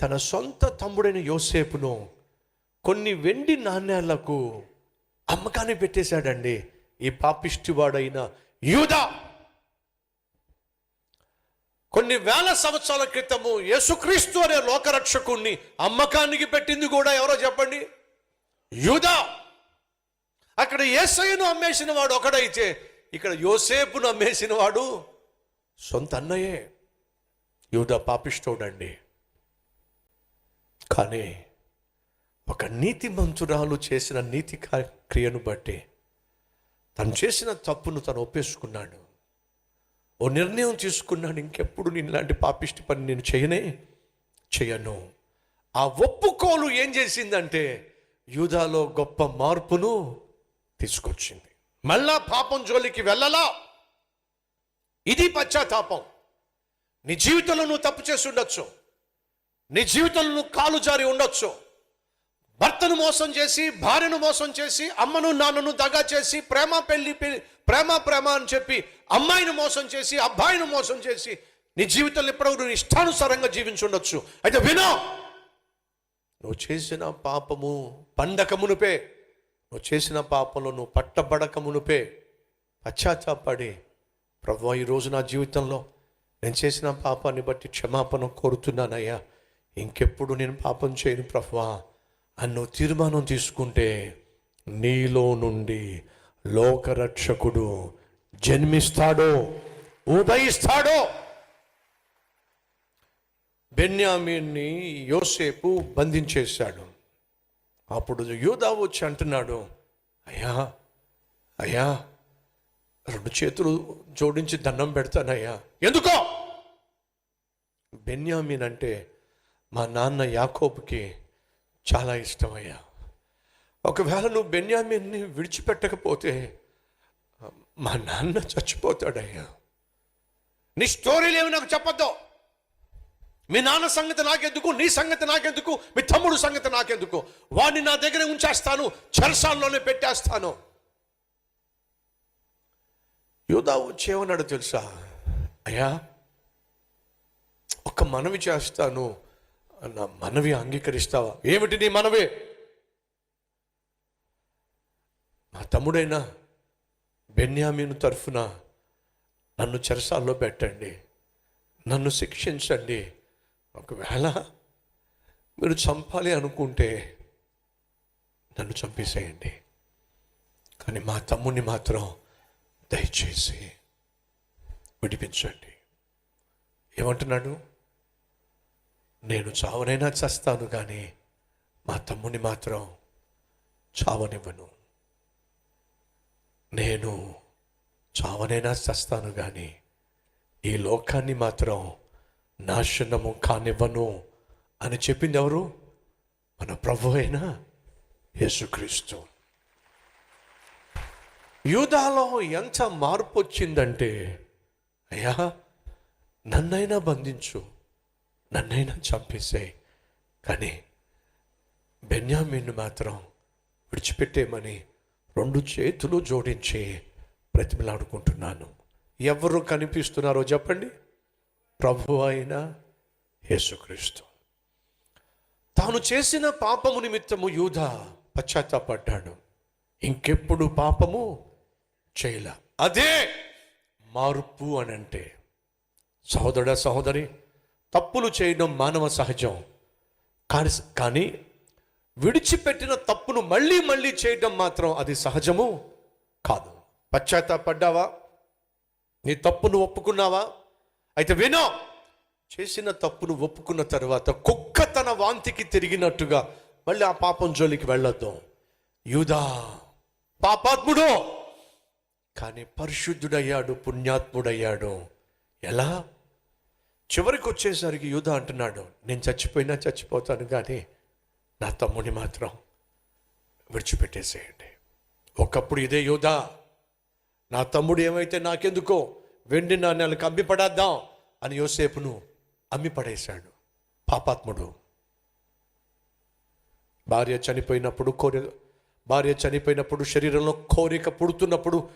తన సొంత తమ్ముడైన యోసేపును కొన్ని వెండి నాణ్యాలకు అమ్మకాన్ని పెట్టేశాడండి. ఈ పాపిష్టివాడైన యూదా. కొన్ని వేల సంవత్సరాల క్రితము యేసుక్రీస్తు అనే లోకరక్షకుణ్ణి అమ్మకానికి పెట్టింది కూడా ఎవరో చెప్పండి? యూదా. అక్కడ యేసయ్యను అమ్మేసిన వాడు ఒకడైతే ఇక్కడ యోసేపును అమ్మేసిన వాడు సొంత అన్నయ్యే. యూదా పాపిష్టోడండి. కానీ ఒక నీతి మంతురాలు చేసిన నీతి క్రియను బట్టి తను చేసిన తప్పును తను ఒప్పేసుకున్నాడు. ఓ నిర్ణయం తీసుకున్నాడు. ఇంకెప్పుడు నేను ఇలాంటి పాపిష్టి పని నేను చేయనే చేయను. ఆ ఒప్పుకోలు ఏం చేసిందంటే యూదాలో గొప్ప మార్పును తీసుకొచ్చింది. మళ్ళా పాపం జోలికి వెళ్ళలా? ఇది పశ్చాత్తాపం. నీ జీవితంలో నువ్వు తప్పు చేసి ఉండొచ్చు. నీ జీవితంలో నువ్వు కాలు జారి ఉండొచ్చు. భర్తను మోసం చేసి భార్యను మోసం చేసి అమ్మను నాన్నను దగా చేసి ప్రేమ పెళ్ళి ప్రేమ ప్రేమ అని చెప్పి అమ్మాయిని మోసం చేసి అబ్బాయిని మోసం చేసి నీ జీవితంలో ఇప్పటివరకు నువ్వు ఇష్టానుసారంగా జీవించుండొచ్చు. అయితే వినో నువ్వు చేసిన పాపము పండక మునుపే నువ్వు చేసిన పాపంలో నువ్వు పట్టబడక మునుపే పశ్చాత్తాపడి ప్రభు ఈ రోజు నా జీవితంలో నేను చేసిన పాపాన్ని బట్టి క్షమాపణ కోరుతున్నానయ్యా. ఇంకెప్పుడు నేను పాపం చేయను ప్రభువా అని నువ్వు తీర్మానం తీసుకుంటే నీలో నుండి లోకరక్షకుడు జన్మిస్తాడో ఉదయిస్తాడో. బెన్యామీన్ని యోసేపు బంధించేశాడు. అప్పుడు యూదా వచ్చి అంటున్నాడు అయ్యా అయ్యా రెండు చేతులు జోడించి దండం పెడతానయ్యా. ఎందుకో? బెన్యామీన్ అంటే మా నాన్న యాకోబుకి చాలా ఇష్టమయ్యా. ఒకవేళ నువ్వు బెన్యామిన్ని విడిచిపెట్టకపోతే మా నాన్న చచ్చిపోతాడయ్యా. నీ స్టోరీలు ఏమి నాకు చెప్పొద్దు. మీ నాన్న సంగతి నాకెందుకు? నీ సంగతి నాకెందుకు? మీ తమ్ముడు సంగతి నాకెందుకు? వాడిని నా దగ్గర ఉంచేస్తాను చెరసాల్లోనే పెట్టేస్తాను. యూదా వచ్చేమన్నాడు తెలుసా? అయ్యా ఒక మనవి చేస్తాను నా మనవి అంగీకరిస్తావా? ఏమిటి నీ మనవి? మా తమ్ముడైన బెన్యామీను తరఫున నన్ను చెరసాల్లో పెట్టండి. నన్ను శిక్షించండి. ఒకవేళ మీరు చంపాలి అనుకుంటే నన్ను చంపేసేయండి. కానీ మా తమ్ముడిని మాత్రం దయచేసి విడిపించండి. ఏమంటున్నాడు? నేను చావనైనా చస్తాను కానీ మా తమ్ముని మాత్రం చావనివ్వను. నేను చావనైనా చస్తాను కానీ ఈ లోకాన్ని మాత్రం నాశనము కానివ్వను అని చెప్పింది ఎవరు? మన ప్రభు అయినా యేసుక్రీస్తు. యూదాలో ఎంత మార్పు వచ్చిందంటే అయ్యా నన్నైనా బంధించు. నన్నైనా చంపేసే. కానీ బెన్యామిన్ను మాత్రం విడిచిపెట్టేమని రెండు చేతులు జోడించి ప్రతిమలాడుకుంటున్నాను. ఎవరు కనిపిస్తున్నారో చెప్పండి. ప్రభు అయిన యేసుక్రీస్తు. తాను చేసిన పాపము నిమిత్తము యూధ పశ్చాత్తాపడ్డాడు. ఇంకెప్పుడు పాపము చేయలే. అదే మార్పు అని అంటే సహోదరుడ సహోదరి తప్పులు చేయడం మానవ సహజం. కానీ కానీ విడిచిపెట్టిన తప్పును మళ్ళీ మళ్ళీ చేయడం మాత్రం అది సహజము కాదు. పశ్చాత్తాపడ్డావా? నీ తప్పును ఒప్పుకున్నావా? అయితే వినో చేసిన తప్పును ఒప్పుకున్న తర్వాత కుక్క తన వాంతికి తిరిగినట్టుగా మళ్ళీ ఆ పాపం జోలికి వెళ్ళొద్దు. యూదా పాపాత్ముడు! కానీ పరిశుద్ధుడయ్యాడు పుణ్యాత్ముడయ్యాడు. ఎలా? చివరికి వచ్చేసరికి యూధ అంటున్నాడు నేను చచ్చిపోయినా చచ్చిపోతాను కానీ నా తమ్ముని మాత్రం విడిచిపెట్టేసేయండి. ఒకప్పుడు ఇదే యూదా. నా తమ్ముడు ఏమైతే నాకెందుకో వెండి నాణ్యాలకు అమ్మి పడేద్దాం అని యోసేపును అమ్మి పడేశాడు పాపాత్ముడు. భార్య చనిపోయినప్పుడు కోరిక భార్య చనిపోయినప్పుడు శరీరంలో కోరిక పుడుతున్నప్పుడు